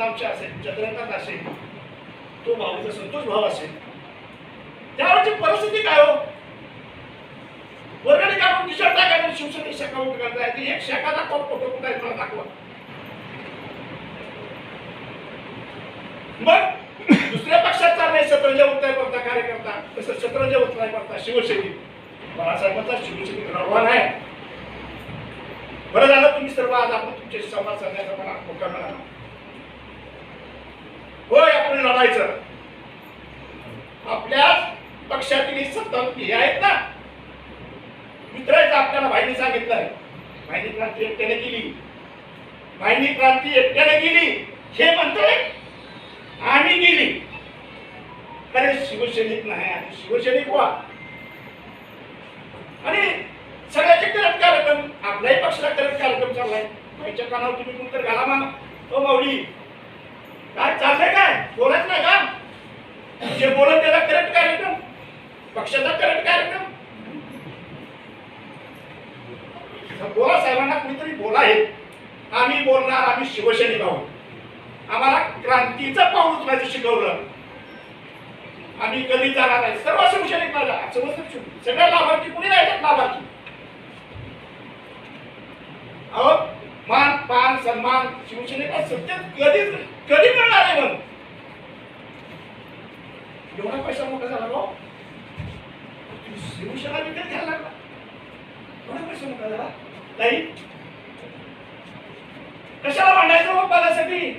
आमच्या असेल चंद्रकांत असेल तो भाऊचा संतोष भाव असेल. त्यावेळची परिस्थिती काय हो? वर्गाने काढून टी काय टाकायला शिवसेनेची शाखा उभं करताय. ती एक शाखा दाखवा फोटो कुठे आहे मला दाखवा. मग दुसऱ्या पक्षात चाललंय शत्रंज उत्तर करता कार्यकर्ता तसं शत्रंज उत्तर करता शिवसैनिक बाळासाहेबांचा शिवसैनिक आव्हान आहे. बरं झालं तुम्ही सर्व आज आपण तुमचे संवाद साधण्याचा मला मोका मिळाला होय आपण लढायचं. आपल्या पक्षातील ही सत्ता हे आहेत ना. मित्रायचं आपल्याला भाईने सांगितलंय. भाईनी क्रांती एकट्याने केली. भाईनी क्रांती एकट्याने केली. हे म्हणतोय आम्ही गेली अरे शिवसैनिक नाही आणि शिवसैनिक व्हा. आणि सगळ्याचे करत कार्यक्रम आपल्याही पक्षाला करत कार्यक्रम चाललाय. भाईच्या कानावर तुम्ही कोणतरी घाला माना ओ हो, माऊली. काय चाललंय काय? बोलत नाही का? जे बोलत त्याला करेक्ट कार्यक्रम. पक्षाचा करेक्ट कार्यक्रम. बोला साहेबांना कुणीतरी बोला हे. आम्ही बोलणार आम्ही शिवसैनिक आहोत. आम्हाला क्रांतीचं पाऊल उचलायचं शिकवलं. आम्ही कधी जाणार नाही. सर्व शिवसैनिक माझा समजत सगळ्या लाभार्थी कुणी राहिलेत? लाभार्थी. अहो मान पान सन्मान शिवसेनेला सत्य कधी कधी मिळणार आहे मग एवढा पैसा मोठा झाला भाऊ. शिवसेना विकत घ्यायला लागला. एवढा पैसा मोठा झाला. ताई कशाला मांडायचं मग हो पदासाठी?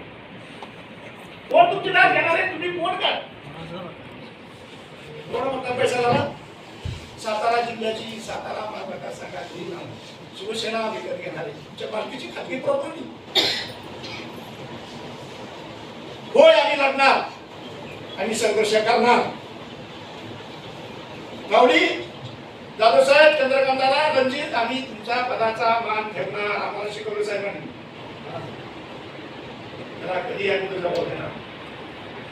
कोण तुमची दाद घेणार आहे? तुम्ही कोण काय? एवढा मोठा पैसा झाला. सातारा जिल्ह्याची सातारा मतदारसंघाची शिवसेना विकत घेणार तुमच्या मालकीची खाजगी प्रॉपर्टी होय आम्ही लढणार. आणि संघर्ष करणार. गावडी दादासाहेब चंद्रकांताला रणजित आम्ही तुमचा पदाचा मान ठेवणार आम्हाला शिकवलं साहेबांनी. त्याला कधी अगोदर जबाब देणार?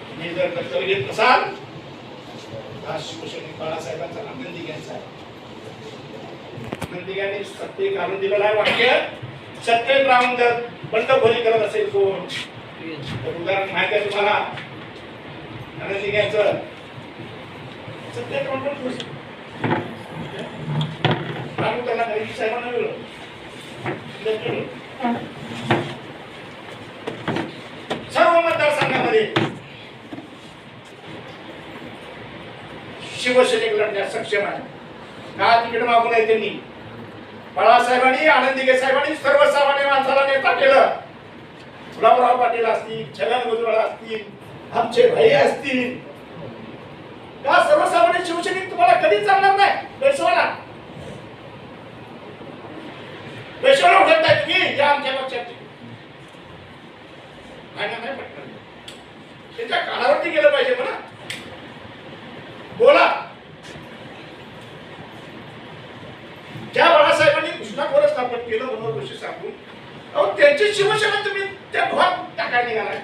तुम्ही जर कर्तव्य घेत नसाल आज शिवसैनिक बाळासाहेबांचा आनंदी घ्यायचा आहे. आनंदी सत्य घालून दिलेलं आहे वाक्य. सत्य राहून जर बंडखोरी करत असेल कोण? तर उदाहरण माहिती आहे तुम्हाला. आनंदी सत्य बंडखोरी राहून त्यांना घरी साहेबांना मिळलं सर्व मतदारसंघामध्ये शिवसैनिक लढण्यास सक्षम आहे. का तिकीट मागून नये त्यांनी बाळासाहेबांनी आनंदीगे साहेबांनी सर्वसामान्य माणसाला नेता केलं. गुलाबराव पाटील असतील छगन भुजबळ असतील आमचे भाई असतील. का सर्वसामान्य शिवसैनिक तुम्हाला कधीच चालणार नाही. पेशवाला. पेशवाला उठत नाही तुम्ही या आमच्या पक्षाची काय नाही पटकन त्यांच्या कानावरती गेलं पाहिजे म्हणा बोला ज्या बाळासाहेबांनी आपण केलं म्हणून ऋषी सांगून. अहो त्यांची शिवसेना तुम्ही त्या भाग टाकायला निघालाय.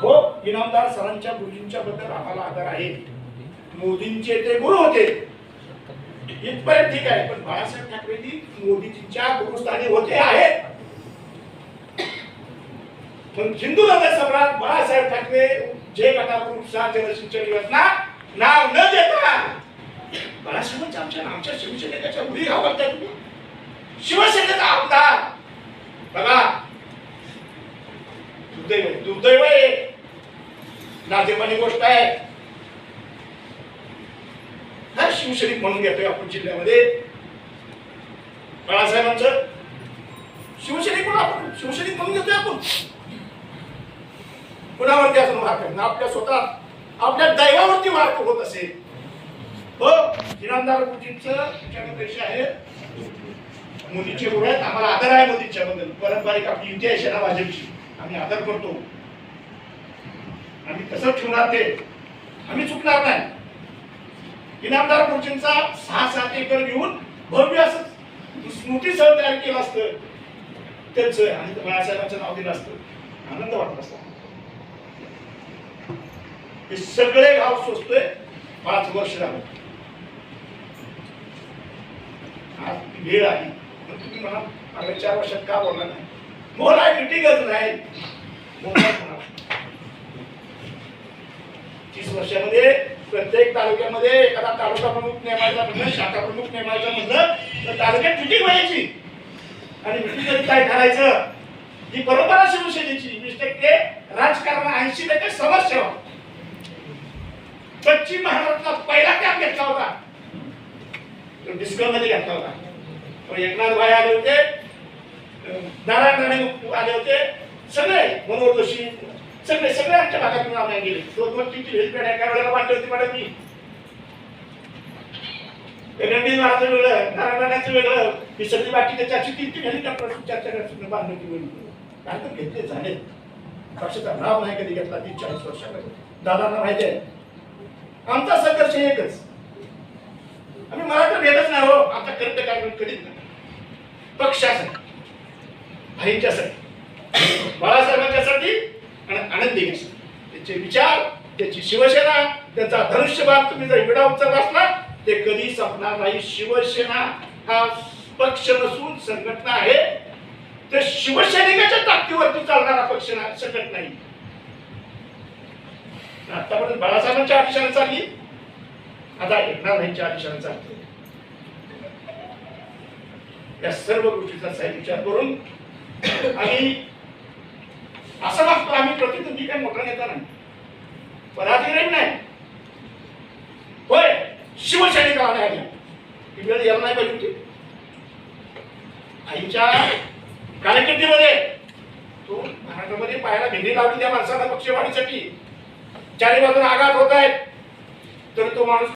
हो इनामदार सरांच्या गुरुजींच्या बद्दल आम्हाला आदर आहे. मोदींचे ते गुरु होते. इथपर्यंत ठीक आहे पण बाळासाहेब ठाकरेंनी मोदीजींच्या गुरुस्थानी होते आहेत. पण हिंदू हृदय सम्राट बाळासाहेब ठाकरे जे गटाकडून सहा जलसिंचन योजना नाव न देता बाळासाहेबांच्या आमच्या आमच्या शिवसेनेच्या उडी घाबरताय तुम्ही शिवसेनेचा आमदार बघा दुर्दैव आहे, दुर्दैव आहे नाजेमानी गोष्ट आहे. हा शिवसैनिक म्हणून घेतोय आपण जिल्ह्यामध्ये. बाळासाहेबांचं. शिवसैनिक म्हणून आपण? शिवसैनिक म्हणून घेतोय आपण. कुणावरती अजून वार करणं आपल्या स्वतः आपल्या दैवावरती वार होत असेल. हो इनामदार गुरुजींचं तुमच्याकडे पैसे मोदीचे गुरु आहेत. आम्हाला आदर आहे मोदींच्या बद्दल पारंपरिक आपली युती आहे शेना भाजपची आम्ही आदर करतो. आम्ही कसं ठेवणार ते? आम्ही चुकणार नाही. इनामदार गुरुजींचा सहा सात एकर घेऊन भव्य असं स्मृती सह तयार केलं असतं. त्याच आणि बाळासाहेबांचं नाव दिलं असतं. आनंद वाटत असतो. हे सगळे गाव सोचतोय पाच वर्ष झालं. आज वेळ आली. पण तुम्ही म्हणा मागल्या चार वर्षात का बोलला नाही? बोलाय मिटिंगच नाही. मोठा तीस वर्षामध्ये प्रत्येक तालुक्यामध्ये एखादा तालुका प्रमुख नेमायचा म्हणलं शाखा प्रमुख नेमायचा म्हणलं तर तालुक्यात मिटिंग व्हायची. आणि मिटिंग काय करायचं? ही परंपरा शिवसेनेची वीस टक्के राजकारण ऐंशी टक्के समाजसेवा. पश्चिम महाराष्ट्रातला पहिला कॅम्प घेतला होता. तो डिस्कलमध्ये घेतला होता. एकनाथ भाई आले होते नारायण राणे आले होते. सगळे मनोहर जोशी सगळे सगळे आमच्या भागातून आम्ही गेले. दोन दोन तीन तीन हेल्पॅड एका वेळेला वाटले होती मॅडम मी रणजित महाराज वेगळं नारायणाचं राण्याचं वेगळं. ही सगळी बाकी त्याच्या अशी तीन तीन हेलिकॉप्टर चर्चा करत बांधण्याची वेळ काय तर घेतले झाले. पक्षाचा नाव नाही कधी घेतला तीन चाळीस वर्षाकडे दादांना माहिती आहे. आमचा संघर्ष एकच. आम्ही मला तर भेटच नाही हो. आमचा कर्तव्य काय कधीच नाही. पक्षासाठी. भाईंच्यासाठी. बाळासाहेबांच्यासाठी आणि त्याचे विचार त्याची शिवसेना त्याचा धनुष्यबाण तुम्ही जर विडा उचलला असला ते कधी संपणार नाही. शिवसेना हा पक्ष नसून संघटना आहे. ते शिवसैनिकाच्या ताकदीवरती चालणारा पक्ष ना- संघटना नाही. आतापर्यंत बाळासाहेबांच्या आदेशाने चालली. आता एकनाथांच्या आदेशाने चालते. या सर्व गोष्टीचा साहेब विचार करून आम्ही असं लागतो आम्ही प्रतिनिधी काय मोठा नेता नाही. पराधिकारी नाही. होय शिवसैनिकाला नाही आली? ही वेळ यायला नाही पाहिजे होती. आईच्या कारकिर्दीमध्ये तो महाराष्ट्रामध्ये पायाला भिंडी लावली त्या माणसाला पक्षवाढीसाठी. चारी बाजून आघात होत आहेत. तर तो माणूस